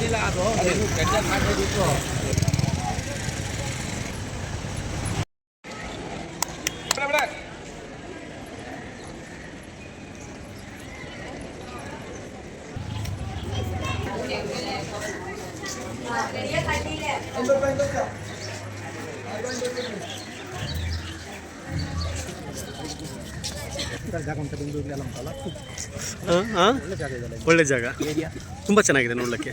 ಗೊತ್ತಿಲ್ಲ ಅದು ಗಂಟೆ ಹಾಕೋದಿತ್ತು ಹಾಂ ಹಾಂ ಒಳ್ಳೆ ಜಾಗ. ತುಂಬ ಚೆನ್ನಾಗಿದೆ ನೋಡಲಿಕ್ಕೆ.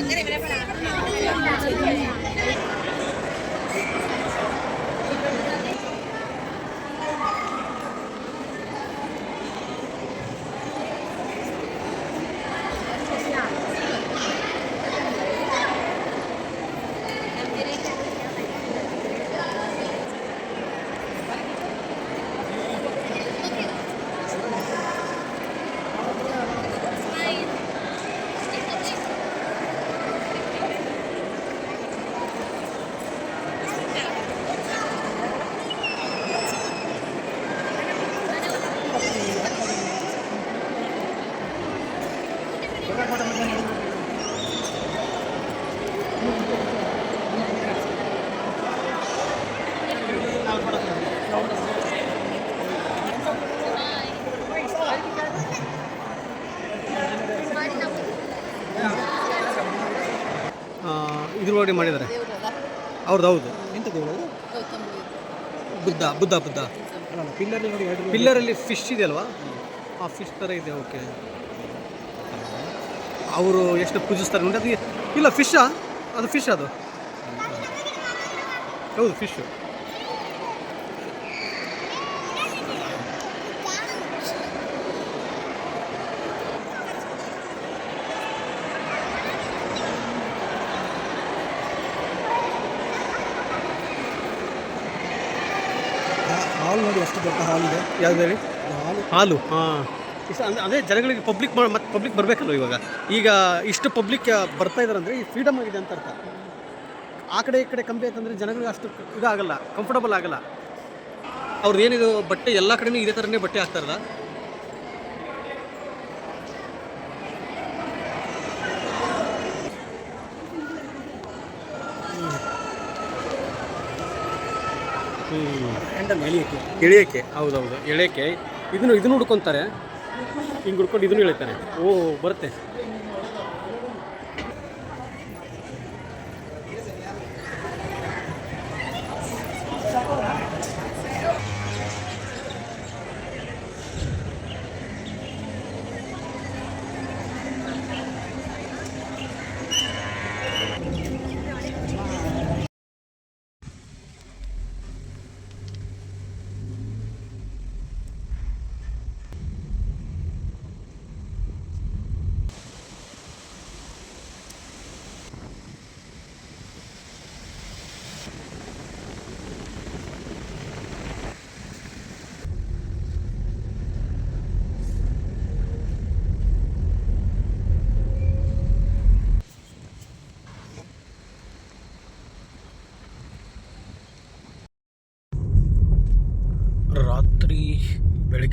അങ്ങനെ ಇದ್ರೊಳಗಡೆ ಮಾಡಿದ್ದಾರೆ. ಅವ್ರದ್ದು ಹೌದು. ಎಂತ ದೇವರು ಬುದ್ಧ ಬುದ್ಧ ಬುದ್ಧ. ಪಿಲ್ಲರ್ ನೋಡಿ ಎರಡು ಪಿಲ್ಲರಲ್ಲಿ ಫಿಶ್ ಇದೆ ಅಲ್ವಾ? ಆ ಫಿಶ್ ಥರ ಇದೆ ಓಕೆ ಅವರು ಎಷ್ಟು ಪೂಜಿಸ್ತಾರೆ ನೋಡಿ ಅದು ಇಲ್ಲ ಫಿಶ್ಶಾ ಅದು ಫಿಶ್ ಅದು. ಹೌದು ಫಿಶ್ ಹಾಲ್ ನೋಡಿ ಎಷ್ಟು ದೊಡ್ಡ ಹಾಲು ಇದೆ. ಯಾವ್ದು ಹೇಳಿ? ಹಾಲು. ಹಾಲು ಹಾಂ. ಇಷ್ಟ ಅಂದರೆ ಅದೇ ಜನಗಳಿಗೆ ಪಬ್ಲಿಕ್ ಮಾಡಿ ಮತ್ತು ಪಬ್ಲಿಕ್ ಬರಬೇಕಲ್ಲ ಇವಾಗ? ಈಗ ಇಷ್ಟು ಪಬ್ಲಿಕ್ ಬರ್ತಾ ಇದ್ದಾರೆ ಅಂದರೆ ಈ ಫ್ರೀಡಮ್ ಆಗಿದೆ ಅಂತ ಅರ್ಥ. ಆ ಕಡೆ ಈ ಕಡೆ ಕಮ್ಮಿ ಆಯ್ತಂದರೆ ಜನಗಳಿಗೆ ಅಷ್ಟು ಇದಾಗಲ್ಲ ಕಂಫರ್ಟಬಲ್ ಆಗಲ್ಲ. ಅವ್ರದ್ದು ಏನಿದು ಬಟ್ಟೆ ಎಲ್ಲ ಕಡೆನೂ ಇದೇ ಥರನೇ ಬಟ್ಟೆ ಹಾಕ್ತಾರಲ್ಲ ಹ್ಞೂ ಹ್ಯಾಂಡಲ್ ಎಳಿಯಕ್ಕೆ ಎಳೆಯಕ್ಕೆ ಹೌದೌದು ಎಳೆಯಕ್ಕೆ ಇದನ್ನು ಇದನ್ನು ಹುಡ್ಕೊತಾರೆ. ಹಿಂಗೆ ಹುಡ್ಕೊಂಡು ಇದನ್ನು ಎಳಿತಾರೆ ಓ ಬರುತ್ತೆ.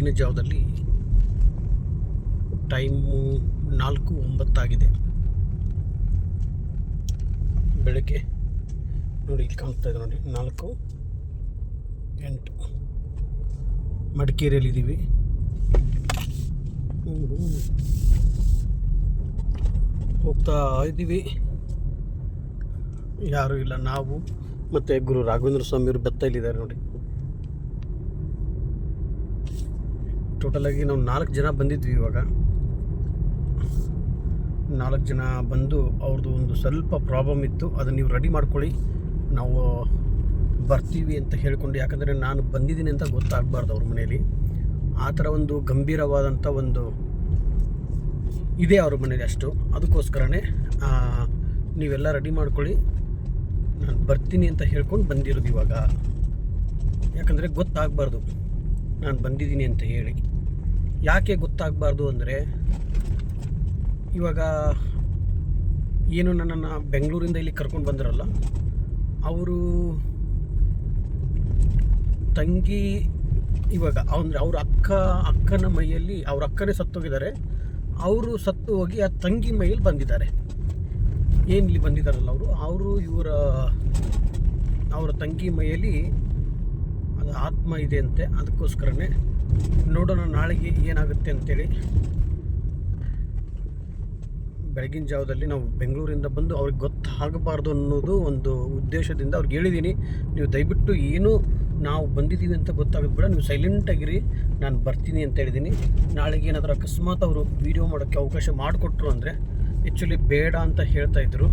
ಬೆಳಗಿನ ಜಾವದಲ್ಲಿ ಟೈಮು ನಾಲ್ಕು ಒಂಬತ್ತಾಗಿದೆ. ಬೆಳಗ್ಗೆ ನೋಡಿ ಇಲ್ಲಿ ಕಾಣ್ತಾ ಇದೆ ನೋಡಿ, ನಾಲ್ಕು, ಎಂಟು. ಮಡಿಕೇರಿಯಲ್ಲಿ ಇದ್ದೀವಿ. ಹೋಗ್ತಾ ಇದ್ದೀವಿ. ಯಾರೂ ಇಲ್ಲ, ನಾವು ಮತ್ತು ಗುರು ರಾಘವೇಂದ್ರ ಸ್ವಾಮಿಯವರು ಬೆತ್ತಲ್ಲಿದ್ದಾರೆ ನೋಡಿ. ಟೋಟಲಾಗಿ ನಾವು ನಾಲ್ಕು ಜನ ಬಂದಿದ್ವಿ ಇವಾಗ. ನಾಲ್ಕು ಜನ ಬಂದು ಅವ್ರದ್ದು ಒಂದು ಸ್ವಲ್ಪ ಪ್ರಾಬ್ಲಮ್ ಇತ್ತು. ಅದನ್ನು ನೀವು ರೆಡಿ ಮಾಡ್ಕೊಳ್ಳಿ. ನಾವು ಬರ್ತೀವಿ ಅಂತ ಹೇಳ್ಕೊಂಡು, ಯಾಕಂದರೆ ನಾನು ಬಂದಿದ್ದೀನಿ ಅಂತ ಗೊತ್ತಾಗಬಾರ್ದು ಅವ್ರ ಮನೆಯಲ್ಲಿ. ಆ ಥರ ಒಂದು ಗಂಭೀರವಾದಂಥ ಒಂದು ಇದೆ ಅವ್ರ ಮನೇಲಿ ಅಷ್ಟು. ಅದಕ್ಕೋಸ್ಕರನೇ ನೀವೆಲ್ಲ ರೆಡಿ ಮಾಡ್ಕೊಳ್ಳಿ. ನಾನು ಬರ್ತೀನಿ ಅಂತ ಹೇಳ್ಕೊಂಡು ಬಂದಿರೋದು ಇವಾಗ. ಯಾಕಂದರೆ ಗೊತ್ತಾಗಬಾರ್ದು. ನಾನು ಬಂದಿದ್ದೀನಿ ಅಂತ ಹೇಳಿ. ಯಾಕೆ ಗೊತ್ತಾಗಬಾರ್ದು ಅಂದರೆ, ಇವಾಗ ಏನು ನನ್ನನ್ನು ಬೆಂಗಳೂರಿಂದ ಇಲ್ಲಿ ಕರ್ಕೊಂಡು ಬಂದಿರಲ್ಲ, ಅವರು ತಂಗಿ ಇವಾಗ ಅಂದರೆ ಅವ್ರ ಅಕ್ಕ, ಅಕ್ಕನ ಮೈಯಲ್ಲಿ ಅವ್ರ ಅಕ್ಕನೇ ಸತ್ತೋಗಿದ್ದಾರೆ. ಅವರು ಸತ್ತು ಹೋಗಿ ಆ ತಂಗಿ ಮೈಯಲ್ಲಿ ಬಂದಿದ್ದಾರೆ. ಏನು ಇಲ್ಲಿ ಬಂದಿದ್ದಾರಲ್ಲ ಅವರು? ಅವರು ಇವರ, ಅವರ ತಂಗಿ ಮೈಯಲ್ಲಿ ಆತ್ಮ ಇದೆ ಅಂತೆ, ಅದಕ್ಕೋಸ್ಕರನೇ ನೋಡೋಣ ನಾಳೆಗೆ ಏನಾಗುತ್ತೆ ಅಂತೇಳಿ. ಬೆಳಗಿನ ಜಾವದಲ್ಲಿ ನಾವು ಬೆಂಗಳೂರಿಂದ ಬಂದು ಅವ್ರಿಗೆ ಗೊತ್ತಾಗಬಾರ್ದು ಅನ್ನೋದು ಒಂದು ಉದ್ದೇಶದಿಂದ ಅವ್ರಿಗೆ ಹೇಳಿದ್ದೀನಿ. ನೀವು ದಯವಿಟ್ಟು ಏನು ನಾವು ಬಂದಿದ್ದೀವಿ ಅಂತ ಗೊತ್ತಾಗೋದು ಬೇಡ, ನೀವು ಸೈಲೆಂಟಾಗಿರಿ ನಾನು ಬರ್ತೀನಿ ಅಂತ ಹೇಳಿದ್ದೀನಿ. ನಾಳೆಗೆ ಏನಾದರೂ ಅಕಸ್ಮಾತ್ ಅವರು ವೀಡಿಯೋ ಮಾಡೋಕ್ಕೆ ಅವಕಾಶ ಮಾಡಿಕೊಟ್ರು ಅಂದರೆ ಆ್ಯಕ್ಚುಲಿ ಬೇಡ ಅಂತ ಹೇಳ್ತಾ ಇದ್ರು.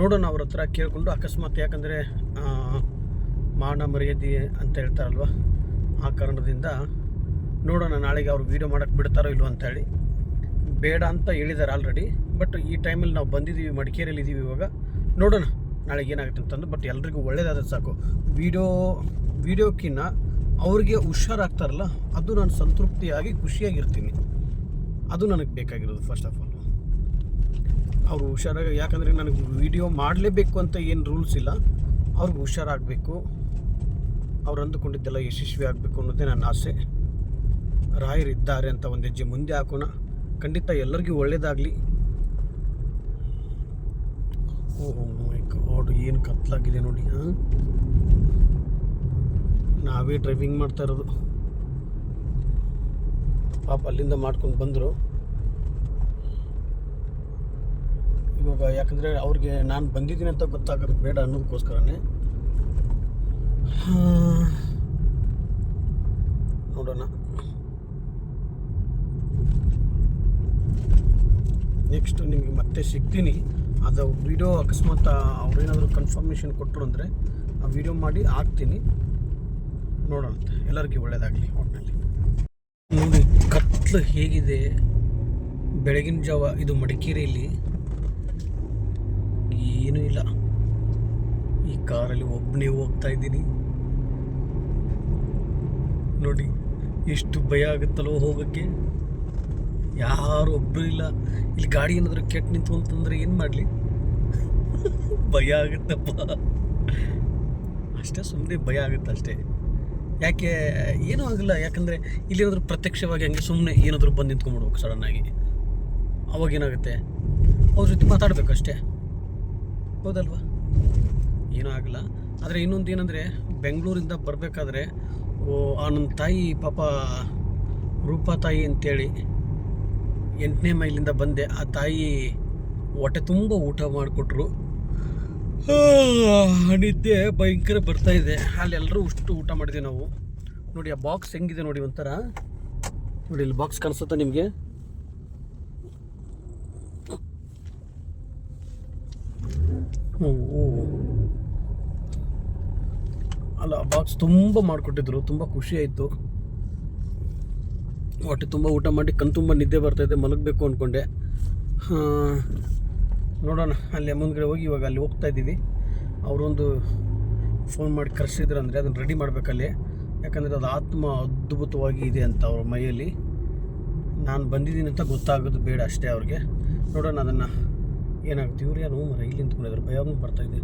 ನೋಡೋಣ ಅವ್ರ ಹತ್ರ ಕೇಳಿಕೊಂಡು ಅಕಸ್ಮಾತ್, ಯಾಕಂದರೆ ಮಾನ ಮರ್ಯಾದೆ ಅಂತ ಹೇಳ್ತಾರಲ್ವ? ಆ ಕಾರಣದಿಂದ ನೋಡೋಣ, ನಾಳೆಗೆ ಅವ್ರು ವೀಡಿಯೋ ಮಾಡೋಕ್ಕೆ ಬಿಡ್ತಾರೋ ಇಲ್ವೋ ಅಂತೇಳಿ. ಬೇಡ ಅಂತ ಹೇಳಿದ್ದಾರೆ ಆಲ್ರೆಡಿ ಬಟ್ ಈ ಟೈಮಲ್ಲಿ ನಾವು ಬಂದಿದ್ದೀವಿ, ಮಡಿಕೇರಿಯಲ್ಲಿ ಇದ್ದೀವಿ ಇವಾಗ. ನೋಡೋಣ, ನಾಳೆಗೆ ಏನಾಗುತ್ತೆ ಅಂತಂದು ಬಟ್ ಎಲ್ರಿಗೂ ಒಳ್ಳೇದಾದ್ರೆ ಸಾಕು. ವೀಡಿಯೋ ವೀಡಿಯೋಕ್ಕಿನ್ನ ಅವ್ರಿಗೆ ಹುಷಾರಾಗ್ತಾರಲ್ಲ, ಅದು ನಾನು ಸಂತೃಪ್ತಿಯಾಗಿ ಖುಷಿಯಾಗಿರ್ತೀನಿ. ಅದು ನನಗೆ ಬೇಕಾಗಿರೋದು ಫಸ್ಟ್ ಆಫ್ ಆಲ್ ಅವರು ಹುಷಾರಾಗಿ, ಯಾಕಂದರೆ ನನಗೆ ವೀಡಿಯೋ ಮಾಡಲೇಬೇಕು ಅಂತ ಏನು ರೂಲ್ಸ್ ಇಲ್ಲ. ಅವ್ರಿಗೆ ಹುಷಾರಾಗಬೇಕು. ಅವ್ರು ಅಂದುಕೊಂಡಿದ್ದೆಲ್ಲ ಯಶಸ್ವಿ ಆಗಬೇಕು ಅನ್ನೋದೇ ನನ್ನ ಆಸೆ. ರಾಯರಿದ್ದಾರೆ ಅಂತ ಒಂದು ಹೆಜ್ಜೆ ಮುಂದೆ ಹಾಕೋಣ. ಖಂಡಿತ ಎಲ್ಲರಿಗೂ ಒಳ್ಳೆಯದಾಗಲಿ ಓಹ್ ಮೈ ಗಾಡ್, ಏನು ಕತ್ಲಾಗಿದೆ ನೋಡಿ, ಹಾಂ? ನಾವೇ ಡ್ರೈವಿಂಗ್ ಮಾಡ್ತಾ ಇರೋದು. ಪಾಪ ಅಲ್ಲಿಂದ ಮಾಡ್ಕೊಂಡು ಬಂದರು. ಇವಾಗ ಯಾಕಂದರೆ ಅವ್ರಿಗೆ ನಾನು ಬಂದಿದ್ದೀನಿ ಅಂತ ಗೊತ್ತಾಗೋದು ಬೇಡ ಅನ್ನೋದಕ್ಕೋಸ್ಕರನೇ. ನೋಡೋಣ. ನೆಕ್ಸ್ಟ್ ನಿಮಗೆ ಮತ್ತೆ ಸಿಗ್ತೀನಿ. ಅದು ವಿಡಿಯೋ ಅಕಸ್ಮಾತ್ ಅವ್ರೇನಾದರೂ ಕನ್ಫರ್ಮೇಷನ್ ಕೊಟ್ಟರು ಅಂದರೆ ಆ ವಿಡಿಯೋ ಮಾಡಿ ಹಾಕ್ತೀನಿ. ನೋಡೋಣ. ಎಲ್ಲರಿಗೂ ಒಳ್ಳೆಯದಾಗಲಿ ಒಟ್ಟಿನಲ್ಲಿ ನೋಡಿ, ಕತ್ಲು ಹೇಗಿದೆ. ಬೆಳಗಿನ ಜಾವ ಇದು ಮಡಿಕೇರಿಯಲ್ಲಿ ಏನೂ ಇಲ್ಲ. ಕಾರಲ್ಲಿ ಒಬ್ಬನೇ ಹೋಗ್ತಾ ಇದ್ದೀನಿ. ನೋಡಿ, ಎಷ್ಟು ಭಯ ಆಗುತ್ತಲ್ಲೋ ಹೋಗೋಕ್ಕೆ. ಯಾರು ಒಬ್ಬರು ಇಲ್ಲ. ಇಲ್ಲಿ ಗಾಡಿ ಏನಾದರೂ ಕೆಟ್ಟು ನಿಂತು ಅಂತಂದ್ರೆ ಏನು ಮಾಡಲಿ? ಭಯ ಆಗುತ್ತಪ್ಪ. ಅಷ್ಟೇ ಸುಮ್ಮನೆ ಭಯ ಆಗುತ್ತೆ ಅಷ್ಟೇ. ಯಾಕೆ, ಏನೂ ಆಗಿಲ್ಲ. ಯಾಕಂದರೆ ಇಲ್ಲೇನಾದರೂ ಪ್ರತ್ಯಕ್ಷವಾಗಿ ಹಂಗೆ ಸುಮ್ಮನೆ ಏನಾದರೂ ಬಂದು ನಿಂತ್ಕೊಂಡ್ಬಿಡ್ಬೇಕು ಸಡನ್ನಾಗಿ ಅವಾಗ ಏನಾಗುತ್ತೆ? ಅವ್ರ ಜೊತೆ ಮಾತಾಡಬೇಕಷ್ಟೇ ಹೌದಲ್ವಾ? ಏನೂ ಆಗಲ್ಲ. ಆದರೆ ಇನ್ನೊಂದು ಏನಂದರೆ, ಬೆಂಗಳೂರಿಂದ ಬರಬೇಕಾದ್ರೆ, ಓ, ಆ ನನ್ನ ತಾಯಿ ಪಾಪ ರೂಪಾ ತಾಯಿ ಅಂತೇಳಿ ಎಂಟನೇ ಮೈಲಿಂದ ಬಂದೆ. ಆ ತಾಯಿ ಹೊಟ್ಟೆ ತುಂಬ ಊಟ ಮಾಡಿಕೊಟ್ರು. ನಿದ್ದೆ ಭಯಂಕರ ಬರ್ತಾಯಿದೆ ಅಲ್ಲೆಲ್ಲರೂ ಅಷ್ಟು ಊಟ ಮಾಡಿದ್ವಿ ನಾವು. ನೋಡಿ, ಆ ಬಾಕ್ಸ್ ಹೆಂಗಿದೆ ನೋಡಿ ಒಂಥರ. ನೋಡಿ, ಇಲ್ಲಿ ಬಾಕ್ಸ್ ಕಾಣಿಸುತ್ತಾ ನಿಮಗೆ? ಓ ಓ. ಅಲ್ಲ ಬಾಕ್ಸ್ ತುಂಬ ಮಾಡಿಕೊಟ್ಟಿದ್ರು, ತುಂಬ ಖುಷಿ ಆಯಿತು. ಹೊಟ್ಟೆ ತುಂಬ ಊಟ ಮಾಡಿ ಕಣ್ ತುಂಬ ನಿದ್ದೆ ಬರ್ತಾಯಿದೆ ಮಲಗಬೇಕು ಅಂದ್ಕೊಂಡೆ ನೋಡೋಣ, ಅಲ್ಲಿ ಮುಂದ್ಗಡೆ ಹೋಗಿ ಇವಾಗ ಅಲ್ಲಿ ಹೋಗ್ತಾ ಇದ್ದೀವಿ. ಅವರೊಂದು ಫೋನ್ ಮಾಡಿ ಕರೆಸಿದ್ರು ಅಂದರೆ ಅದನ್ನು ರೆಡಿ ಮಾಡಬೇಕಲ್ಲಿ. ಯಾಕಂದರೆ ಅದು ಆತ್ಮ ಅದ್ಭುತವಾಗಿ ಇದೆ ಅಂತ ಅವ್ರ ಮೈಯಲ್ಲಿ. ನಾನು ಬಂದಿದ್ದೀನಿ ಅಂತ ಗೊತ್ತಾಗೋದು ಬೇಡ ಅಷ್ಟೇ ಅವ್ರಿಗೆ. ನೋಡೋಣ ಅದನ್ನು ಏನಾಗುತ್ತೆ. ಇವ್ರು ಯಾರು ಮರ, ಇಲ್ಲಿ ನಿಂತ್ಕೊಂಡಿದ್ರು ಭಯ ಬರ್ತಾ ಇದೆ.